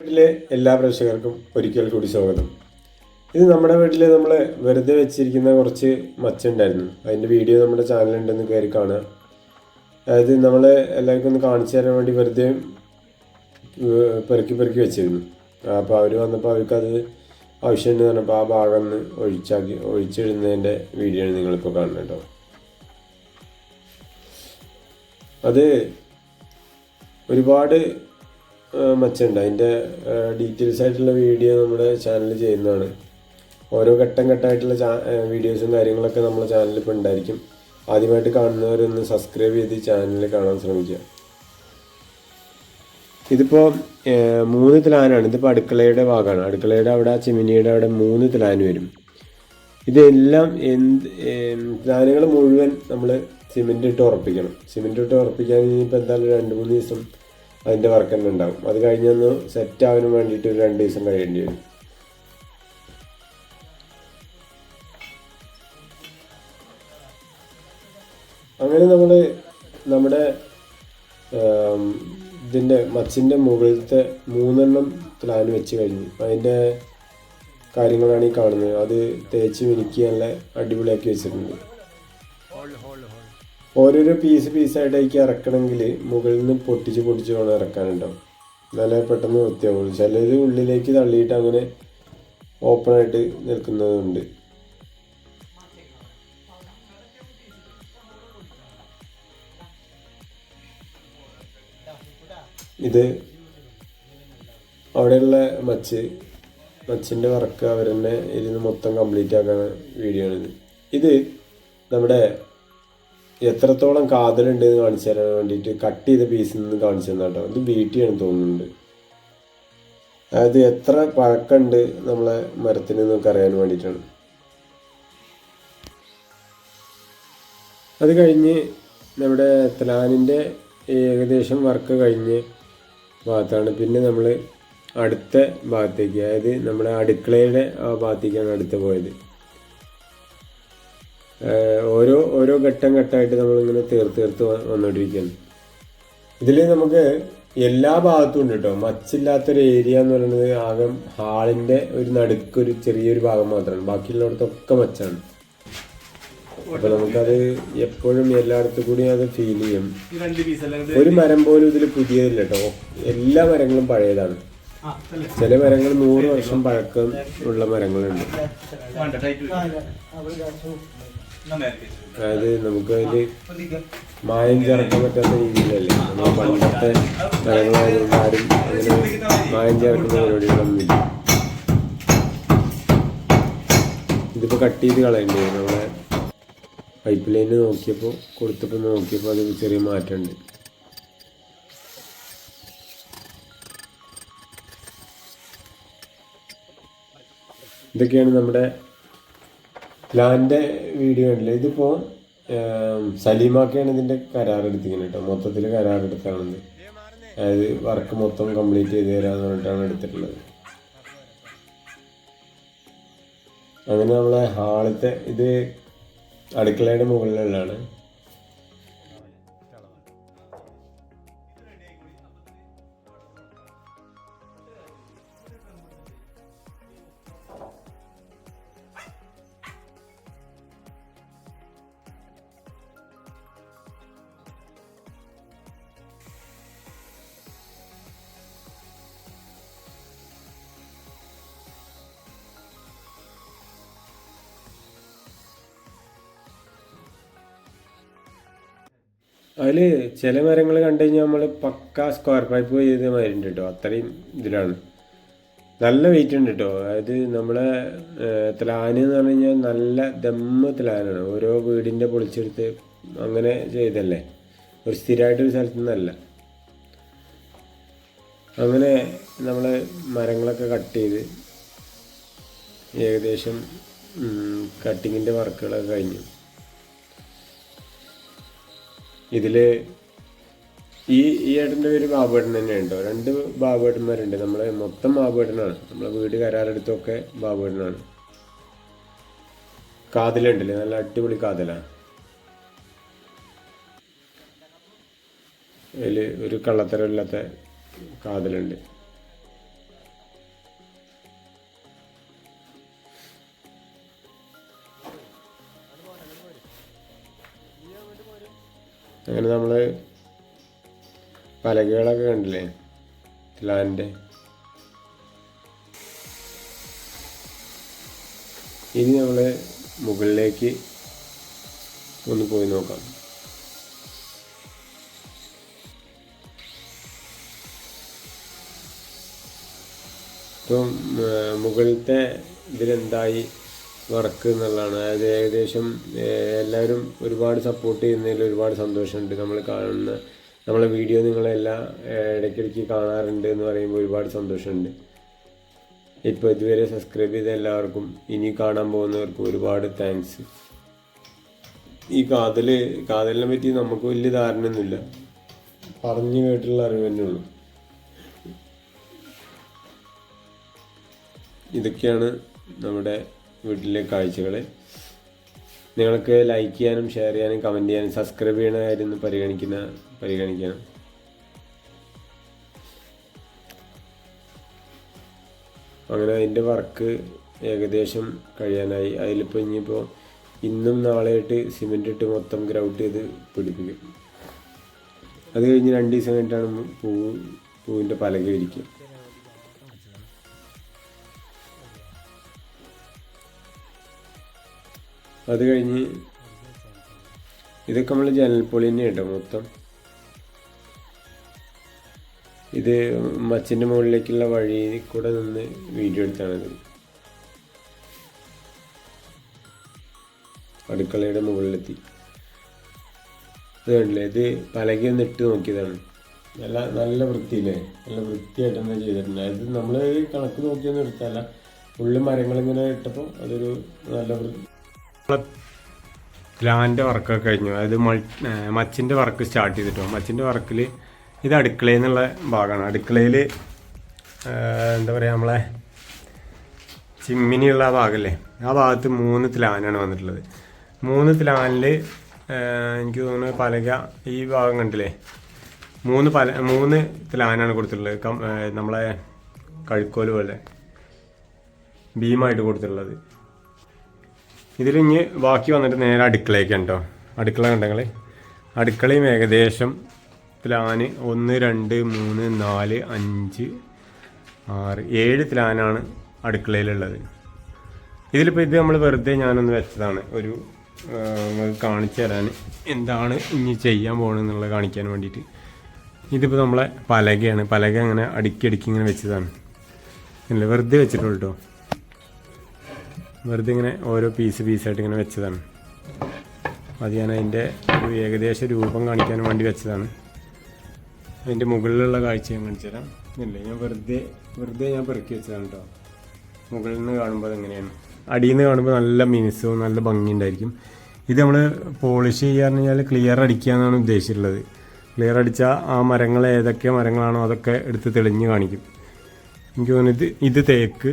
വീട്ടിലെ എല്ലാ പ്രേക്ഷകർക്കും ഒരിക്കൽ കൂടി സ്വാഗതം. ഇത് നമ്മുടെ വീട്ടിൽ നമ്മൾ വെറുതെ വെച്ചിരിക്കുന്ന കുറച്ച് മച്ചുണ്ടായിരുന്നു. അതിന്റെ വീഡിയോ നമ്മുടെ ചാനലുണ്ടെന്ന് കയറി കാണുക. അതായത് നമ്മൾ എല്ലാവർക്കും ഒന്ന് കാണിച്ചു തരാൻ വേണ്ടി വെറുതെ പെറുക്കി പെറുക്കി വെച്ചിരുന്നു. അപ്പോൾ അവർ വന്നപ്പോൾ അവർക്കത് ആവശ്യമുണ്ട് പറഞ്ഞപ്പോൾ ആ ഭാഗം ഒന്ന് ഒഴിച്ചാക്കി ഒഴിച്ചിടുന്നതിന്റെ വീഡിയോ ആണ് നിങ്ങളിപ്പോൾ കാണുന്നത് കേട്ടോ. അത് ഒരുപാട് മച്ചുണ്ട്. അതിന്റെ ഡീറ്റെയിൽസ് ആയിട്ടുള്ള വീഡിയോ നമ്മുടെ ചാനലിൽ ചെയ്യുന്നതാണ്. ഓരോ ഘട്ടം ഘട്ടമായിട്ടുള്ള വീഡിയോസും കാര്യങ്ങളൊക്കെ നമ്മുടെ ചാനലിൽ ഇപ്പോൾ ഉണ്ടായിരിക്കും. ആദ്യമായിട്ട് കാണുന്നവരൊന്ന് സബ്സ്ക്രൈബ് ചെയ്ത് ചാനൽ കാണാൻ ശ്രമിക്കുക. ഇതിപ്പോൾ മൂന്ന് തിലാനാണ്. ഇതിപ്പോൾ അടുക്കളയുടെ ഭാഗമാണ്. അടുക്കളയുടെ അവിടെ ആ ചിമിനിയുടെ അവിടെ മൂന്ന് തിലാൻ വരും. ഇതെല്ലാം എന്ത് തിലാനുകൾ മുഴുവൻ നമ്മൾ സിമെന്റ് ഇട്ട് ഉറപ്പിക്കണം. സിമെന്റ് ഇട്ട് ഉറപ്പിക്കാൻ ഇനിയിപ്പോൾ എന്തായാലും രണ്ട് മൂന്ന് ദിവസം അതിന്റെ വർക്ക് തന്നെ ഉണ്ടാകും അത് കഴിഞ്ഞൊന്ന് സെറ്റ് ആവാനും വേണ്ടിയിട്ട് ഒരു രണ്ട് ദിവസം കഴിയേണ്ടി വരും. അങ്ങനെ നമ്മൾ നമ്മുടെ ഇതിന്റെ മച്ചിന്റെ മുകളിലത്തെ മൂന്നെണ്ണം പ്ലാൻ വെച്ച് കഴിഞ്ഞു. അതിന്റെ കാര്യങ്ങളാണ് ഈ കാണുന്നത്. അത് തേച്ച് മിനുക്കി നല്ല അടിപൊളിയാക്കി വെച്ചിട്ടുണ്ട്. ഓരോരോ പീസ് പീസായിട്ടേക്ക് ഇറക്കണമെങ്കിൽ മുകളിൽ നിന്ന് പൊട്ടിച്ച് പൊട്ടിച്ച് വേണം ഇറക്കാനുണ്ടാവും. നല്ല പെട്ടെന്ന് വൃത്തിയാവുള്ളൂ. ചിലത് ഉള്ളിലേക്ക് തള്ളിയിട്ട് അങ്ങനെ ഓപ്പണായിട്ട് നിൽക്കുന്നതുണ്ട്. ഇത് അവിടെയുള്ള മച്ച് മച്ചിന്റെ വർക്ക് അവർ തന്നെ ഇരുന്ന് മൊത്തം കംപ്ലീറ്റ് ആക്കുന്ന വീഡിയോ ആണിത്. ഇത് നമ്മുടെ എത്രത്തോളം കാതലുണ്ട് എന്ന് കാണിച്ചു തരാൻ വേണ്ടിയിട്ട് കട്ട് ചെയ്ത പീസിൽ നിന്ന് കാണിച്ചു തന്നെ കേട്ടോ ഇത് വീട്ടിയാണ് തോന്നുന്നുണ്ട്. അതായത് എത്ര പഴക്കമുണ്ട് നമ്മളെ മരത്തിന് നമുക്ക് അറിയാൻ വേണ്ടിയിട്ടാണ്. അത് കഴിഞ്ഞ് നമ്മുടെ തലാനിന്റെ ഏകദേശം വർക്ക് കഴിഞ്ഞ് ഭാഗത്താണ്. പിന്നെ നമ്മൾ അടുത്ത ഭാഗത്തേക്ക് അതായത് നമ്മുടെ അടുക്കളയുടെ ആ ഭാഗത്തേക്കാണ് അടുത്ത് പോയത്. ഓരോ ഓരോ ഘട്ടം ഘട്ടമായിട്ട് നമ്മളിങ്ങനെ തീർത്ത് തീർത്ത് വന്നുകൊണ്ടിരിക്കുന്നു വന്നുകൊണ്ടിരിക്കുകയാണ് ഇതിൽ നമുക്ക് എല്ലാ ഭാഗത്തും ഉണ്ട് കേട്ടോ മച്ചില്ലാത്തൊരു ഏരിയ എന്ന് പറയുന്നത് ആകെ ഹാളിന്റെ ഒരു നടുക്കൊരു ചെറിയൊരു ഭാഗം മാത്രമാണ്. ബാക്കിയുള്ളിടത്തൊക്കെ മച്ചാണ്. അപ്പൊ നമുക്കത് എപ്പോഴും എല്ലായിടത്തും കൂടി അത് ഫീൽ ചെയ്യും. ഈ രണ്ട് പീസ് ഒരു മരം പോലും ഇതിൽ പുതിയതില്ല കേട്ടോ എല്ലാ മരങ്ങളും പഴയതാണ്. ചില മരങ്ങൾ നൂറ് വർഷം പഴക്കം ഉള്ള മരങ്ങളുണ്ട്. അതായത് നമുക്ക് അതിൽ മായം ചേർക്കാൻ പറ്റാത്ത രീതിയിലല്ലേ? നമ്മൾ പണ്ടത്തെ മരങ്ങളായതുകൊണ്ട് ആരും അങ്ങനെ മായം ചേർക്കുന്ന പരിപാടികളൊന്നുമില്ല. ഇതിപ്പോൾ കട്ട് ചെയ്ത് കളയേണ്ടി? വരും നമ്മളെ പൈപ്പ് ലൈന് നോക്കിയപ്പോൾ കൊടുത്തപ്പോൾ നോക്കിയപ്പോൾ അത് ചെറിയ മാറ്റമുണ്ട്. ഇതൊക്കെയാണ് നമ്മുടെ പ്ലാന്റെ വീഡിയോ ഉണ്ടല്ലോ ഇതിപ്പോൾ സലീമാക്കയാണ് ഇതിന്റെ കരാറെടുത്തിങ്ങനെ കേട്ടോ. മൊത്തത്തിൽ കരാറെടുത്താണെന്ന് അതായത് വർക്ക് മൊത്തം കംപ്ലീറ്റ് ചെയ്ത് തരാമെന്ന് പറഞ്ഞിട്ടാണ് എടുത്തിട്ടുള്ളത്. അങ്ങനെ നമ്മളെ ഹാളത്തെ ഇത് അടുക്കളയുടെ മുകളിലുള്ളതാണ്. അതിൽ ചില മരങ്ങൾ കണ്ടു കഴിഞ്ഞാൽ നമ്മൾ പക്ക സ്ക്വയർ പൈപ്പ് ചെയ്ത മാതിരിണ്ട് കേട്ടോ അത്രയും ഇതിലാണ്. നല്ല വെയിറ്റ് ഉണ്ട് കേട്ടോ അതായത് നമ്മളെ ത്ലാന് എന്ന് പറഞ്ഞു കഴിഞ്ഞാൽ നല്ല ദമ്മ ത്ലാനാണ്. ഓരോ വീടിന്റെ പൊളിച്ചെടുത്ത് അങ്ങനെ ചെയ്തല്ലേ. ഒരു സ്ഥിരമായിട്ടൊരു സ്ഥലത്തു നിന്നല്ല. അങ്ങനെ നമ്മൾ മരങ്ങളൊക്കെ കട്ട് ചെയ്ത് ഏകദേശം കട്ടിങ്ങിന്റെ വർക്കുകളൊക്കെ കഴിഞ്ഞു. ഇതിൽ ഈ ഈ ഏട്ടന്റെ പേര് ബാബുവേട്ടൻ തന്നെയുണ്ടോ? രണ്ട് ബാബുവേട്ടന്മാരുണ്ട് നമ്മളെ മൊത്തം ബാബുവേട്ടനാണ് നമ്മളെ വീട് കരാറെടുത്തൊക്കെ ബാബുവേട്ടനാണ് കാതിലുണ്ടല്ലേ? നല്ല അടിപൊളി കാതിലാണ് അതിൽ ഒരു കള്ളത്തരമില്ലാത്ത കാതലുണ്ട്. അങ്ങനെ നമ്മൾ പലകകളൊക്കെ കണ്ടില്ലേ? ലാൻഡ്. ഇനി നമ്മൾ മുകളിലേക്ക് ഒന്ന് പോയി നോക്കാം. ഇപ്പം മുകളിലത്തെ ഇതിലെന്തായി? വർക്ക് എന്നുള്ളതാണ്. അതായത് ഏകദേശം എല്ലാവരും ഒരുപാട് സപ്പോർട്ട് ചെയ്യുന്നതിൽ ഒരുപാട് സന്തോഷമുണ്ട്. നമ്മൾ കാണുന്ന നമ്മളെ വീഡിയോ നിങ്ങളെല്ലാം ഇടയ്ക്കിടയ്ക്ക് കാണാറുണ്ട് എന്ന് പറയുമ്പോൾ ഒരുപാട് സന്തോഷമുണ്ട്. ഇപ്പോൾ ഇതുവരെ സബ്സ്ക്രൈബ് ചെയ്ത എല്ലാവർക്കും ഇനി കാണാൻ പോകുന്നവർക്കും ഒരുപാട് താങ്ക്സ് ഈ കാതൽ കാതലിനെ പറ്റി നമുക്ക് വലിയ ധാരണയൊന്നുമില്ല. പറഞ്ഞു കേട്ടുള്ള അറിവ് തന്നെ ഉള്ളൂ. ഇതൊക്കെയാണ് നമ്മുടെ വീട്ടിലെ കാഴ്ചകൾ നിങ്ങൾക്ക് ലൈക്ക് ചെയ്യാനും ഷെയർ ചെയ്യാനും കമന്റ് ചെയ്യാനും സബ്സ്ക്രൈബ് ചെയ്യണ കാര്യം പരിഗണിക്കുന്ന പരിഗണിക്കണം. അങ്ങനെ അതിന്റെ വർക്ക് ഏകദേശം കഴിയാനായി. അതിലിപ്പോൾ ഇനിയിപ്പോൾ ഇന്നും നാളെയായിട്ട് സിമെന്റ് ഇട്ട് മൊത്തം ഗ്രൗട്ട് ചെയ്ത് പിടിപ്പിക്കും. അത് കഴിഞ്ഞ് രണ്ട് ദിവസം കഴിഞ്ഞിട്ടാണ് പൂ പൂവിന്റെ പലക ഇരിക്കുക അത് കഴിഞ്ഞ് ഇതൊക്കെ നമ്മൾ ജനൽപ്പൊളി തന്നെ കേട്ടോ മൊത്തം. ഇത് മച്ചിന്റെ മുകളിലേക്കുള്ള വഴി കൂടെ നിന്ന് വീഡിയോ എടുത്താണിത് അടുക്കളയുടെ മുകളിലെത്തി. ഇത് കണ്ടില്ലേ? ഇത് പലകയൊന്ന് ഇട്ട് നോക്കിയതാണ്. നല്ല നല്ല വൃത്തിയില്ലേ? നല്ല വൃത്തിയായിട്ട് തന്നെ ചെയ്തിട്ടുണ്ട്. അത് നമ്മൾ കണക്ക് നോക്കിയൊന്നും എടുത്തല്ല ഉള്ളു മരങ്ങളിങ്ങനെ ഇട്ടപ്പോൾ അതൊരു നല്ല വൃത്തി പ്ലാന്റെ വർക്കൊക്കെ കഴിഞ്ഞു. അതായത് മച്ചിന്റെ വർക്ക് സ്റ്റാർട്ട് ചെയ്തിട്ടോ? മച്ചിന്റെ വർക്കിൽ ഇത് അടുക്കളയിൽ നിന്നുള്ള ഭാഗമാണ്. അടുക്കളയിൽ എന്താ പറയുക നമ്മളെ ചിമ്മിനിയുള്ള ആ ഭാഗമല്ലേ ആ ഭാഗത്ത് മൂന്ന് തിലാനാണ് വന്നിട്ടുള്ളത്. മൂന്ന് തിലാനിൽ എനിക്ക് തോന്നുന്നു പലക ഈ ഭാഗം കണ്ടില്ലേ? മൂന്ന് പല മൂന്ന് തിലാനാണ് കൊടുത്തിട്ടുള്ളത്. നമ്മളെ കഴുക്കോൽ പോലെ. ഭീമായിട്ട് കൊടുത്തിട്ടുള്ളത്. ഇതിലിഞ്ഞ് ബാക്കി വന്നിട്ട് നേരെ അടുക്കളയൊക്കെ ഉണ്ടോ അടുക്കള കണ്ടെങ്കിൽ അടുക്കളയും ഏകദേശം പ്ലാന് ഒന്ന് രണ്ട് മൂന്ന് നാല് അഞ്ച് ആറ് ഏഴ് പ്ലാനാണ് അടുക്കളയിലുള്ളത്. ഇതിലിപ്പോൾ ഇത് നമ്മൾ വെറുതെ ഞാനൊന്ന് വെച്ചതാണ്. ഒരു കാണിച്ചു തരാൻ എന്താണ് ഇനി ചെയ്യാൻ പോകണമെന്നുള്ളത് കാണിക്കാൻ വേണ്ടിയിട്ട്. ഇതിപ്പോൾ നമ്മളെ പലകയാണ്. പലക അങ്ങനെ അടുക്കി അടുക്കി ഇങ്ങനെ വെച്ചതാണ്. വെറുതെ വെച്ചിട്ടുള്ളൂ കേട്ടോ വെറുതെ ഇങ്ങനെ ഓരോ പീസ് പീസായിട്ട് ഇങ്ങനെ വെച്ചതാണ്. അത് ഞാൻ അതിന്റെ ഒരു ഏകദേശ രൂപം കാണിക്കാൻ വേണ്ടി വെച്ചതാണ്. അതിന്റെ മുകളിലുള്ള കാഴ്ച ഞാൻ കാണിച്ചു തരാം. ഇല്ല? ഞാൻ വെറുതെ വെറുതെ ഞാൻ പെറുക്കി വെച്ചതാണ് കേട്ടോ മുകളിൽ നിന്ന് കാണുമ്പോൾ അതെങ്ങനെയാണ്? അടിയിൽ നിന്ന് കാണുമ്പോൾ നല്ല മിനുസവും നല്ല ഭംഗിയുണ്ടായിരിക്കും ഇത് നമ്മൾ പോളിഷ് ചെയ്യാന്ന് കഴിഞ്ഞാൽ ക്ലിയർ അടിക്കുക എന്നാണ് ഉദ്ദേശിച്ചിട്ടുള്ളത്. ക്ലിയർ അടിച്ചാൽ ആ മരങ്ങൾ ഏതൊക്കെ മരങ്ങളാണോ അതൊക്കെ എടുത്ത് തെളിഞ്ഞ് കാണിക്കും. എനിക്ക് തോന്നുന്നു ഇത് ഇത് തേക്ക്.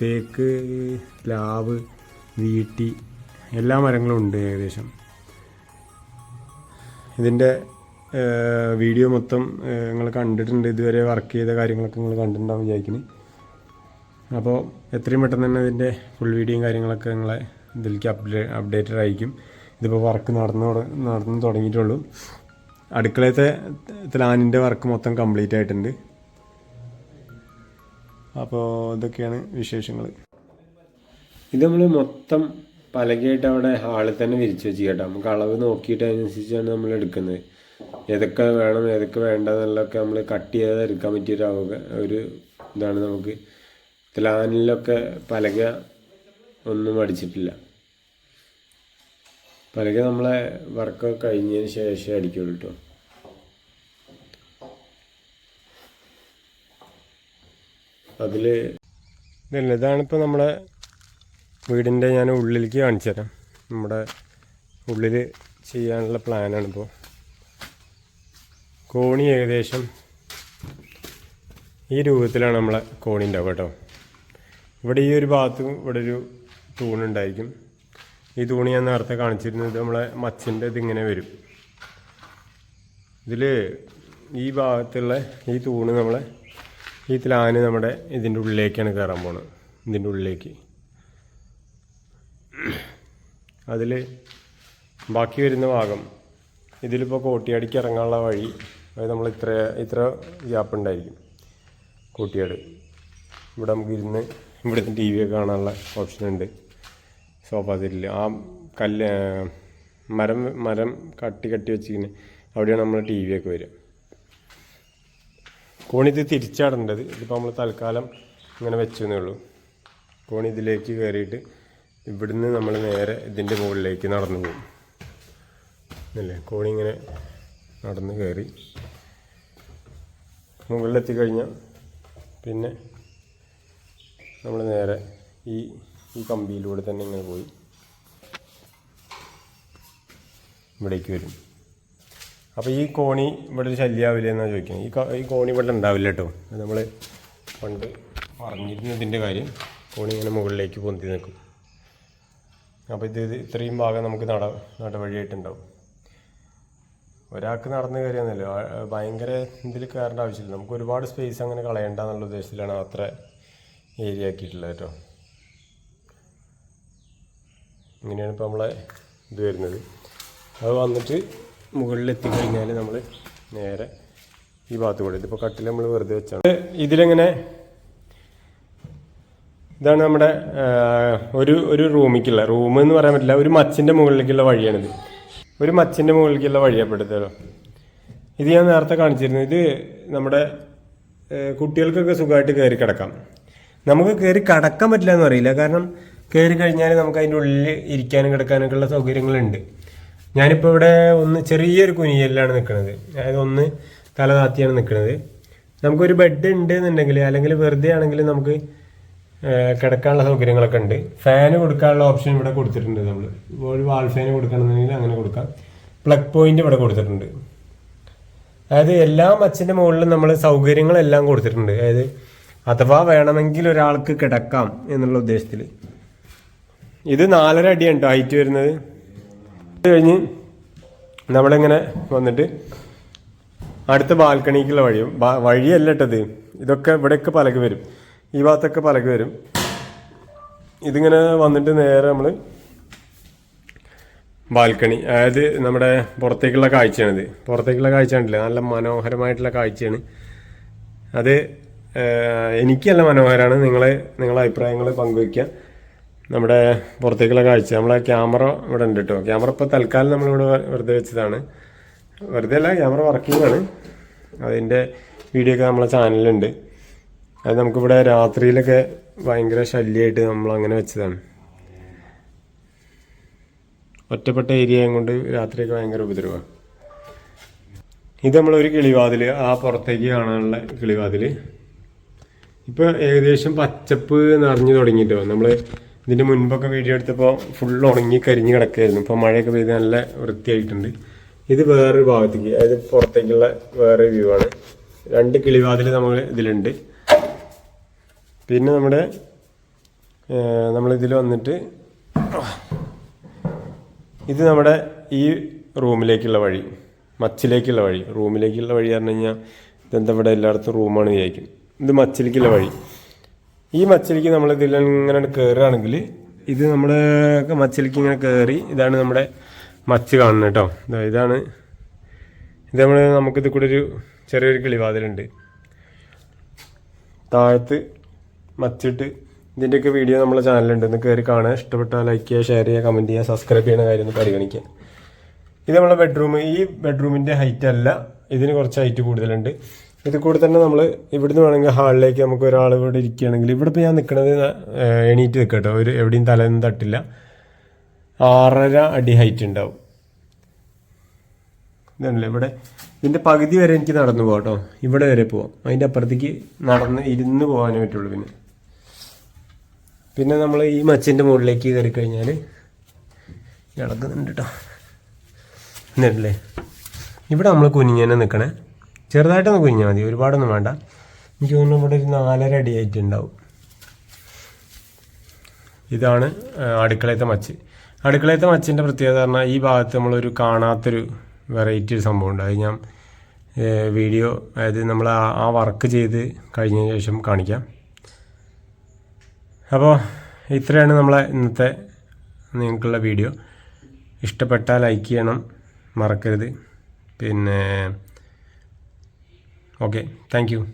തേക്ക് പ്ലാവ് വീട്ടി എല്ലാ മരങ്ങളും ഉണ്ട് ഏകദേശം. ഇതിന്റെ വീഡിയോ മൊത്തം നിങ്ങൾ കണ്ടിട്ടുണ്ട്. ഇതുവരെ വർക്ക് ചെയ്ത കാര്യങ്ങളൊക്കെ നിങ്ങൾ കണ്ടിട്ടുണ്ടാവും വിചാരിക്കുന്നു. അപ്പോൾ എത്രയും പെട്ടെന്ന് തന്നെ ഇതിന്റെ ഫുൾ വീഡിയോയും കാര്യങ്ങളൊക്കെ നിങ്ങളെ ഇതിലേക്ക് അപ്ഡേ അപ്ഡേറ്റഡ് ആയിരിക്കും. ഇതിപ്പോൾ വർക്ക് നടന്നു നടന്നു തുടങ്ങിയിട്ടുള്ളൂ. അടുക്കളത്തെ പ്ലാനിന്റെ വർക്ക് മൊത്തം കംപ്ലീറ്റ് ആയിട്ടുണ്ട്. അപ്പോൾ ഇതൊക്കെയാണ് വിശേഷങ്ങൾ ഇത് നമ്മൾ മൊത്തം പലകയായിട്ട് അവിടെ ഹാളിൽ തന്നെ വിരിച്ചു വെച്ച് കേട്ടോ. നമുക്ക് അളവ് നോക്കിയിട്ട് അതിനനുസരിച്ചാണ് നമ്മൾ എടുക്കുന്നത്. ഏതൊക്കെ വേണം ഏതൊക്കെ വേണ്ട എന്നുള്ളതൊക്കെ നമ്മൾ കട്ട് ചെയ്ത് എടുക്കാൻ പറ്റിയ ഒരു അവക ഒരു ഇതാണ് നമുക്ക്. ത്ലാനിലൊക്കെ പലക ഒന്നും അടിച്ചിട്ടില്ല. പലക നമ്മളെ വർക്കൊക്കെ കഴിഞ്ഞതിന് ശേഷം അടിക്കുള്ളൂ കേട്ടോ. അതിൽ ഇതല്ല ഇതാണിപ്പോൾ നമ്മുടെ വീടിന്റെ ഞാൻ ഉള്ളിലേക്ക് കാണിച്ചു തരാം നമ്മുടെ ഉള്ളിൽ ചെയ്യാനുള്ള പ്ലാനാണിപ്പോൾ കോണി ഏകദേശം ഈ രൂപത്തിലാണ് നമ്മളെ കോണി ഉണ്ടാവുക കേട്ടോ. ഇവിടെ ഈ ഒരു ഭാഗത്തും ഇവിടെ ഒരു തൂണുണ്ടായിരിക്കും ഈ തൂണ് ഞാൻ നേരത്തെ കാണിച്ചിരുന്നത് നമ്മളെ മച്ചിന്റെ ഇതിങ്ങനെ വരും. ഇതിൽ ഈ ഭാഗത്തുള്ള ഈ തൂണ് നമ്മളെ ഈ ആന നമ്മുടെ ഇതിന്റെ ഉള്ളിലേക്കാണ് കയറാൻ പോകുന്നത് ഇതിന്റെ ഉള്ളിലേക്ക്. അതിൽ ബാക്കി വരുന്ന ഭാഗം ഇതിലിപ്പോൾ കോട്ടിയാടിക്ക് ഇറങ്ങാനുള്ള വഴി അതായത് നമ്മൾ ഇത്ര ഇത്ര ഗ്യാപ്പ് ഉണ്ടായിരിക്കും. കോട്ടിയാട്. ഇവിടെ നമുക്ക് ഇരുന്ന് ഇവിടുന്ന് ടി വി ഒക്കെ കാണാനുള്ള ഓപ്ഷൻ ഉണ്ട്. സോഫ സെറ്റിൽ ആ കല്ല് മരം മരം കട്ടി കട്ടി വെച്ചിരിക്കുന്നത് അവിടെയാണ് നമ്മൾ ടി വി ഒക്കെ വരിക. കോണി ഇത് തിരിച്ചാടേണ്ടത്. ഇതിപ്പോൾ നമ്മൾ തൽക്കാലം ഇങ്ങനെ വെച്ചു എന്നേ ഉള്ളൂ കോണി ഇതിലേക്ക് കയറിയിട്ട് ഇവിടുന്ന് നമ്മൾ നേരെ ഇതിന്റെ മുകളിലേക്ക് നടന്നു പോകും. അല്ലേ കോണി ഇങ്ങനെ നടന്ന് കയറി മുകളിലെത്തി കഴിഞ്ഞാൽ പിന്നെ നമ്മൾ നേരെ ഈ ഈ കമ്പിയിലൂടെ തന്നെ ഇങ്ങനെ പോയി ഇവിടേക്ക് വരും. അപ്പോൾ ഈ കോണി ഇവിടെ ഒരു ശല്യാവില്ല എന്നാണ് ചോദിക്കുന്നത് ഈ ഈ കോണി ഇവിടെ ഉണ്ടാവില്ല കേട്ടോ. നമ്മൾ പണ്ട് പറഞ്ഞിരുന്നതിന്റെ കാര്യം കോണി ഇങ്ങനെ മുകളിലേക്ക് പൊന്തി നിൽക്കും. അപ്പോൾ ഇത് ഇത്രയും ഭാഗം നമുക്ക് നട നടവഴിയായിട്ടുണ്ടാവും. ഒരാൾക്ക് നടന്ന് കയറിയെന്നല്ലോ? ഭയങ്കര ഇതിൽ കയറേണ്ട ആവശ്യമില്ല. നമുക്ക് ഒരുപാട് സ്പേസ് അങ്ങനെ കളയണ്ട എന്നുള്ള ഉദ്ദേശത്തിലാണ് അത്ര ഏരിയ ആക്കിയിട്ടുള്ളത് കേട്ടോ. ഇങ്ങനെയാണ് ഇപ്പോൾ നമ്മളെ ഇത് വരുന്നത്. അത് വന്നിട്ട് മുകളിലെത്തി കഴിഞ്ഞാൽ നമ്മൾ നേരെ ഈ ഭാഗത്ത് കൂടെ ഇതിപ്പോൾ കട്ടിൽ നമ്മൾ വെറുതെ വെച്ചാണ്. ഇതിലെങ്ങനെ? ഇതാണ് നമ്മുടെ ഒരു ഒരു റൂമിലേക്കുള്ള റൂം എന്ന് പറയാൻ പറ്റില്ല ഒരു മച്ചിന്റെ മുകളിലേക്കുള്ള വഴിയാണിത്. ഒരു മച്ചിന്റെ മുകളിലേക്കുള്ള വഴിയപ്പെടുത്തല്ലോ ഇത് ഞാൻ നേരത്തെ കാണിച്ചിരുന്നു. ഇത് നമ്മുടെ കുട്ടികൾക്കൊക്കെ സുഖമായിട്ട് കയറി കിടക്കാം. നമുക്ക് കയറി കിടക്കാൻ പറ്റില്ല എന്ന് അറിയില്ല കാരണം കയറി കഴിഞ്ഞാൽ നമുക്ക് അതിന്റെ ഉള്ളിൽ ഇരിക്കാനും കിടക്കാനൊക്കെ ഉള്ള സൗകര്യങ്ങളുണ്ട്. ഞാനിപ്പോൾ ഇവിടെ ഒന്ന് ചെറിയൊരു കുനിയലിലാണ് നിൽക്കുന്നത് അതായത് ഒന്ന് തല താത്തിയാണ് നിൽക്കുന്നത് നമുക്കൊരു ബെഡ് ഉണ്ട് എന്നുണ്ടെങ്കിൽ അല്ലെങ്കിൽ വെറുതെ ആണെങ്കിൽ നമുക്ക് കിടക്കാനുള്ള സൗകര്യങ്ങളൊക്കെ ഉണ്ട്. ഫാന് കൊടുക്കാനുള്ള ഓപ്ഷൻ ഇവിടെ കൊടുത്തിട്ടുണ്ട് നമ്മൾ ഒരു വാൾ ഫാന് കൊടുക്കണമെന്നുണ്ടെങ്കിൽ അങ്ങനെ കൊടുക്കാം. പ്ലഗ് പോയിന്റ് ഇവിടെ കൊടുത്തിട്ടുണ്ട്. അതായത് എല്ലാ മച്ചിന്റെ മുകളിലും നമ്മൾ സൗകര്യങ്ങളെല്ലാം കൊടുത്തിട്ടുണ്ട്. അതായത് അഥവാ വേണമെങ്കിൽ ഒരാൾക്ക് കിടക്കാം എന്നുള്ള ഉദ്ദേശത്തിൽ ഇത് നാലര അടിയാണ് കേട്ടോ ഹൈറ്റ് വരുന്നത്. ഇത് കഴിഞ്ഞ് നമ്മളിങ്ങനെ വന്നിട്ട് അടുത്ത ബാൽക്കണിക്കുള്ള വഴി ബാ- വഴിയല്ല കേട്ടത്. ഇതൊക്കെ ഇവിടെയൊക്കെ പലക് വരും. ഈ ഭാഗത്തൊക്കെ പലക് വരും. ഇതിങ്ങനെ വന്നിട്ട് നേരെ നമ്മൾ ബാൽക്കണി. അതായത് നമ്മുടെ പുറത്തേക്കുള്ള കാഴ്ചയാണിത്. പുറത്തേക്കുള്ള കാഴ്ച ഉണ്ടല്ലേ നല്ല മനോഹരമായിട്ടുള്ള കാഴ്ചയാണ്. അത് എനിക്ക് എനിക്കല്ല മനോഹരമാണ്. നിങ്ങളെ നിങ്ങളെ അഭിപ്രായങ്ങൾ പങ്കുവയ്ക്കുക. നമ്മുടെ പുറത്തേക്കുള്ള കാഴ്ച. നമ്മളെ ക്യാമറ ഇവിടെ ഉണ്ട് കേട്ടോ ക്യാമറ ഇപ്പോൾ തൽക്കാലം നമ്മളിവിടെ വെറുതെ വെച്ചതാണ്. വെറുതെ അല്ല ക്യാമറ വർക്കിംഗ് ആണ് അതിന്റെ വീഡിയോ ഒക്കെ നമ്മളെ ചാനലിലുണ്ട് അത് നമുക്കിവിടെ രാത്രിയിലൊക്കെ ഭയങ്കര ശല്യമായിട്ട് നമ്മൾ അങ്ങനെ വെച്ചതാണ്. ഒറ്റപ്പെട്ട ഏരിയ കൊണ്ട് രാത്രിയൊക്കെ ഭയങ്കര ഉപദ്രവമാണ്. ഇത് നമ്മളൊരു കിളിവാതിൽ ആ പുറത്തേക്ക് കാണാനുള്ള കിളിവാതിൽ ഇപ്പോൾ ഏകദേശം പച്ചപ്പ് നിറഞ്ഞു തുടങ്ങിയിട്ടോ. നമ്മൾ ഇതിന്റെ മുൻപൊക്കെ വീഡിയോ എടുത്തപ്പോൾ ഫുൾ ഉണങ്ങി കരിഞ്ഞ് കിടക്കായിരുന്നു. ഇപ്പോൾ മഴയൊക്കെ പെയ്ത് നല്ല വൃത്തിയായിട്ടുണ്ട്. ഇത് വേറൊരു ഭാഗത്തേക്ക് അതായത് പുറത്തേക്കുള്ള വേറെ വ്യൂ ആണ്. രണ്ട് കിളിവാതിൽ നമ്മൾ ഇതിലുണ്ട്. പിന്നെ നമ്മുടെ നമ്മളിതിൽ വന്നിട്ട് ഇത് നമ്മുടെ ഈ റൂമിലേക്കുള്ള വഴി മച്ചിലേക്കുള്ള വഴി. റൂമിലേക്കുള്ള വഴി പറഞ്ഞു കഴിഞ്ഞാൽ ഇതെന്താ ഇവിടെ എല്ലായിടത്തും റൂമാണ് വിചാരിക്കും. ഇത് മച്ചിലേക്കുള്ള വഴി. ഈ മച്ചിലേക്ക് നമ്മൾ ഇതിൽ ഇങ്ങനെ കയറുകയാണെങ്കിൽ ഇത് നമ്മുടെ മച്ചിലേക്ക് ഇങ്ങനെ കയറി ഇതാണ് നമ്മുടെ മച്ച് കാണുന്നത് കേട്ടോ. ഇതാണ്. ഇത് നമ്മൾ നമുക്കിത് കൂടെ ഒരു ചെറിയൊരു കിളിവാതിലുണ്ട്. താഴത്ത് മച്ചിട്ട് ഇതിന്റെയൊക്കെ വീഡിയോ നമ്മളെ ചാനലുണ്ട് ഒന്ന് കയറി കാണുക. ഇഷ്ടപ്പെട്ടാൽ ലൈക്ക് ചെയ്യുക ഷെയർ ചെയ്യുക കമന്റ് ചെയ്യുക സബ്സ്ക്രൈബ് ചെയ്യുന്ന കാര്യം ഒന്ന് പരിഗണിക്കുക. ഇത് നമ്മളെ ബെഡ്റൂം ഈ ബെഡ്റൂമിന്റെ ഹൈറ്റ് അല്ല. ഇതിന് കുറച്ച് ഹൈറ്റ് കൂടുതലുണ്ട്. ഇത് കൂടെ തന്നെ നമ്മൾ ഇവിടുന്ന് വേണമെങ്കിൽ ഹാളിലേക്ക് നമുക്ക് ഒരാൾ ഇവിടെ ഇരിക്കുകയാണെങ്കിൽ ഇവിടെ ഇപ്പോൾ ഞാൻ നിൽക്കുന്നത് എണീറ്റ് നിൽക്കുക കേട്ടോ ഒരു എവിടെയും തലയൊന്നും തട്ടില്ല. ആറര അടി ഹൈറ്റ് ഉണ്ടാവും. ഇതാണല്ലേ ഇവിടെ. ഇതിന്റെ പകുതി വരെ എനിക്ക് നടന്നു പോകാം കേട്ടോ. ഇവിടെ വരെ പോവാം. അതിന്റെ അപ്പുറത്തേക്ക് നടന്ന് ഇരുന്ന് പോകാനേ പറ്റുള്ളൂ പിന്നെ. പിന്നെ നമ്മൾ ഈ മച്ചിന്റെ മുകളിലേക്ക് കയറി കഴിഞ്ഞാൽ ഇളകുന്നുണ്ട് കേട്ടോ. എന്നിട്ടല്ലേ ഇവിടെ നമ്മൾ കുനിഞ്ഞനെ നിൽക്കണേ ചെറുതായിട്ടൊന്ന് കുഞ്ഞാൽ മതി ഒരുപാടൊന്നും വേണ്ട. എനിക്ക് തോന്നുന്നു ഇവിടെ ഒരു നാലര അടി ആയിട്ട് ഉണ്ടാവും ഇതാണ് അടുക്കളയത്തെ മച്ച്. അടുക്കളയത്തെ മച്ചിന്റെ പ്രത്യേകത പറഞ്ഞാൽ ഈ ഭാഗത്ത് നമ്മളൊരു കാണാത്തൊരു വെറൈറ്റി ഒരു സംഭവം ഉണ്ട്. അത് ഞാൻ വീഡിയോ അതായത് നമ്മൾ ആ വർക്ക് ചെയ്ത് കഴിഞ്ഞതിന് ശേഷം കാണിക്കാം. അപ്പോൾ ഇത്രയാണ് നമ്മളെ ഇന്നത്തെ നിങ്ങൾക്കുള്ള വീഡിയോ ഇഷ്ടപ്പെട്ടാൽ ലൈക്ക് ചെയ്യണം മറക്കരുത്. പിന്നെ Okay, thank you.